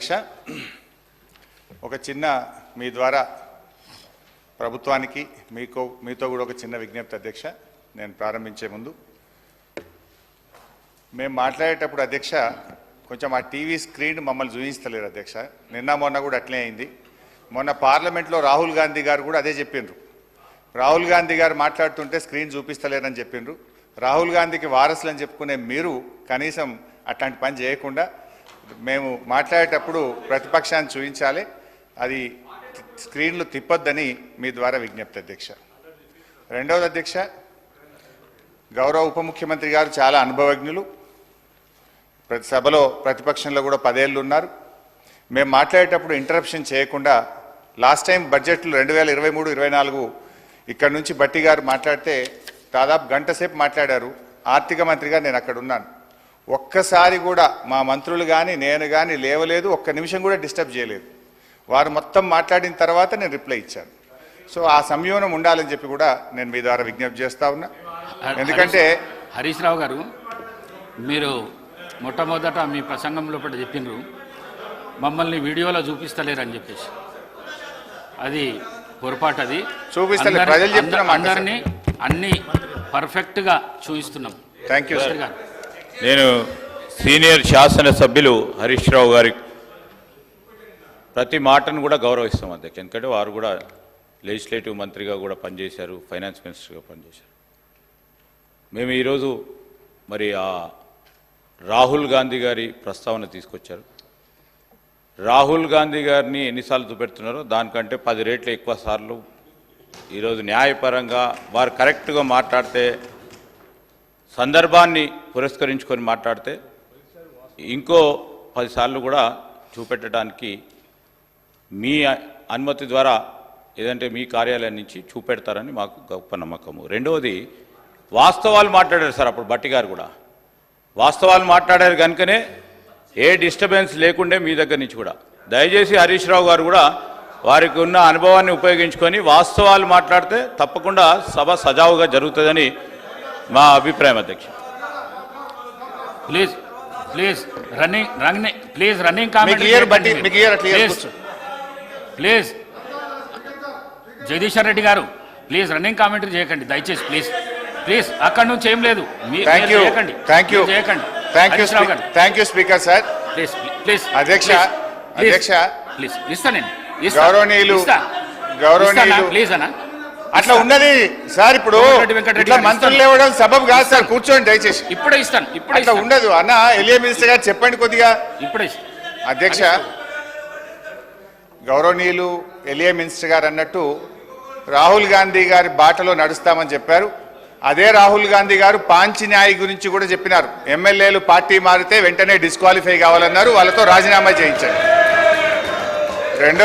అధ్యక్ష ఒక చిన్న మీ ద్వారా ప్రభుత్వానికి మీకు మీతో కూడా ఒక చిన్న విజ్ఞప్తి అధ్యక్ష నేను ప్రారంభించే ముందు. మేము మాట్లాడేటప్పుడు అధ్యక్ష కొంచెం ఆ టీవీ స్క్రీన్ మమ్మల్ని చూపించలేరు అధ్యక్ష. నిన్న మొన్న కూడా అట్లే అయింది. మొన్న పార్లమెంట్లో రాహుల్ గాంధీ గారు కూడా అదే చెప్పిండ్రు. రాహుల్ గాంధీ గారు మాట్లాడుతుంటే స్క్రీన్ చూపిస్తలేరని చెప్పిండ్రు. రాహుల్ గాంధీకి వారసులని చెప్పుకునే మీరు కనీసం అట్లాంటి పని చేయకుండా మేము మాట్లాడేటప్పుడు ప్రతిపక్షాన్ని చూపించాలి అది స్క్రీన్లు తిప్పొద్దని మీ ద్వారా విజ్ఞప్తి అధ్యక్ష. రెండవది అధ్యక్ష గౌరవ ఉప ముఖ్యమంత్రి గారు చాలా అనుభవజ్ఞులు. ప్రతి సభలో ప్రతిపక్షంలో కూడా పదేళ్ళు ఉన్నారు. మేము మాట్లాడేటప్పుడు ఇంటరప్షన్ చేయకుండా లాస్ట్ టైం బడ్జెట్లు రెండు వేల ఇరవై మూడు ఇరవై నాలుగు ఇక్కడ నుంచి బట్టి గారు మాట్లాడితే దాదాపు గంట సేపు మాట్లాడారు. ఆర్థిక మంత్రిగా నేను అక్కడ ఉన్నాను. ఒక్కసారి కూడా మా మంత్రులు కానీ నేను కానీ లేవలేదు ఒక్క నిమిషం కూడా డిస్టర్బ్ చేయలేదు. వారు మొత్తం మాట్లాడిన తర్వాత నేను రిప్లై ఇచ్చాను. సో ఆ సంయోనం ఉండాలని చెప్పి కూడా నేను మీ ద్వారా విజ్ఞప్తి చేస్తా ఉన్నా. ఎందుకంటే హరీష్ రావు గారు మీరు మొట్టమొదట మీ ప్రసంగం లోపల చెప్పిండ్రు మమ్మల్ని వీడియోలో చూపిస్తలేరని చెప్పేసి. అది పొరపాటు అది. చూపిస్తలే, అందరి- ప్రజలు చెప్తున్న మాట అందరినీ అన్ని పర్ఫెక్ట్గా చూపిస్తున్నాం థ్యాంక్ యూ సార్ గారు నేను సీనియర్ శాసనసభ్యులు హరీష్ రావు గారి ప్రతి మాటను కూడా గౌరవిస్తాం అధ్యక్ష. ఎందుకంటే వారు కూడా లెజిస్లేటివ్ మంత్రిగా కూడా పనిచేశారు ఫైనాన్స్ మినిస్టర్గా పనిచేశారు. మేము ఈరోజు మరి ఆ రాహుల్ గాంధీ గారి ప్రస్తావన తీసుకొచ్చారు. రాహుల్ గాంధీ గారిని ఎన్నిసార్లు చూపెడుతున్నారో దానికంటే పది రేట్లు ఎక్కువ సార్లు ఈరోజు న్యాయపరంగా వారు కరెక్ట్గా మాట్లాడితే సందర్భాన్ని పురస్కరించుకొని మాట్లాడితే ఇంకో పదిసార్లు కూడా చూపెట్టడానికి మీ అనుమతి ద్వారా ఏదంటే మీ కార్యాలయం నుంచి చూపెడతారని మాకు గొప్ప నమ్మకము. రెండవది వాస్తవాలు మాట్లాడారు సార్ అప్పుడు బట్టి గారు కూడా. వాస్తవాలు మాట్లాడారు కనుకనే ఏ డిస్టర్బెన్స్ లేకుండే మీ దగ్గర నుంచి కూడా. దయచేసి హరీష్ రావు గారు కూడా వారికి ఉన్న అనుభవాన్ని ఉపయోగించుకొని వాస్తవాలు మాట్లాడితే తప్పకుండా సభ సజావుగా జరుగుతుందని మా అభిప్రాయం అధ్యక్ష. Please please running running please running కూర్చో. Please Jagadishwar Reddy garu please running commentary చేయకండి దయచేసి ప్లీజ్. ప్లీజ్ అక్కడ నుంచి ఏం లేదు. చేయకండి. చేయకండి. Thank you speaker sir please please అధ్యక్ష, ప్లీజ్, అధ్యక్ష. ప్లీజ్ ఇస్తా నేను. ఇస్తా. గౌరవనీయులు. గౌరవనీయులు. ప్లీజ్ అన్న. అట్లా ఉన్నది. సార్ ఇప్పుడు ఇట్లా మంత్రులు. లేవడం సబబు కాదు సార్ కూర్చోండి దయచేసి. ఇప్పుడే ఇస్తాను ఇప్పుడే అట్లా. ఉండదు. అన్న ఎలియా మినిస్టర్ గారు చెప్పండి కొద్దిగా. ఇప్పుడే. అధ్యక్ష గౌరవనీయులు ఎలియా మినిస్టర్ గారు అన్నట్టు రాహుల్ గాంధీ గారి బాటలో నడుస్తామని చెప్పారు. అదే రాహుల్ గాంధీ గారు పాంచి న్యాయ్ గురించి కూడా చెప్పినారు. ఎమ్మెల్యేలు పార్టీ మారితే వెంటనే డిస్క్వాలిఫై కావాలన్నారు. వాళ్ళతో రాజీనామా చేయించారు రెండో